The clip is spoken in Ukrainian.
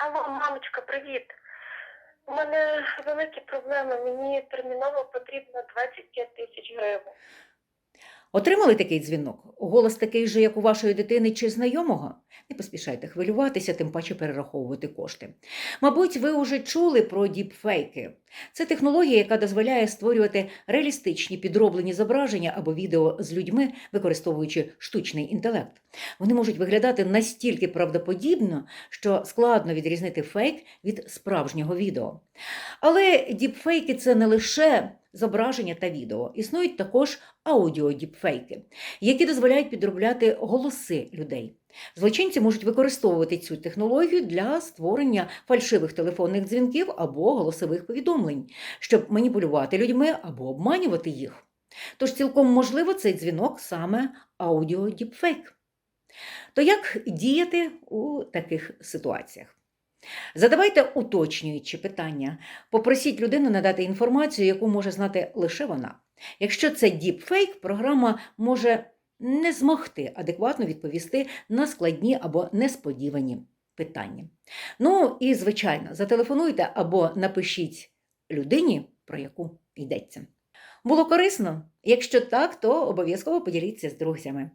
Алло, мамочка, привіт. У мене великі проблеми. Мені терміново потрібно 25 тисяч гривень. Отримали такий дзвінок? Голос такий же, як у вашої дитини чи знайомого? Не поспішайте хвилюватися, тим паче перераховувати кошти. Мабуть, ви вже чули про діпфейки. Це технологія, яка дозволяє створювати реалістичні підроблені зображення або відео з людьми, використовуючи штучний інтелект. Вони можуть виглядати настільки правдоподібно, що складно відрізнити фейк від справжнього відео. Але діпфейки це не лише зображення та відео. Існують також аудіодіпфейки, які дозволяють підробляти голоси людей. Злочинці можуть використовувати цю технологію для створення фальшивих телефонних дзвінків або голосових повідомлень, щоб маніпулювати людьми або обманювати їх. Тож цілком можливо цей дзвінок саме аудіодіпфейк. То як діяти у таких ситуаціях? Задавайте уточнюючі питання. Попросіть людину надати інформацію, яку може знати лише вона. Якщо це діпфейк, програма може не змогти адекватно відповісти на складні або несподівані питання. Ну і, звичайно, зателефонуйте або напишіть людині, про яку йдеться. Було корисно? Якщо так, то обов'язково поділіться з друзями.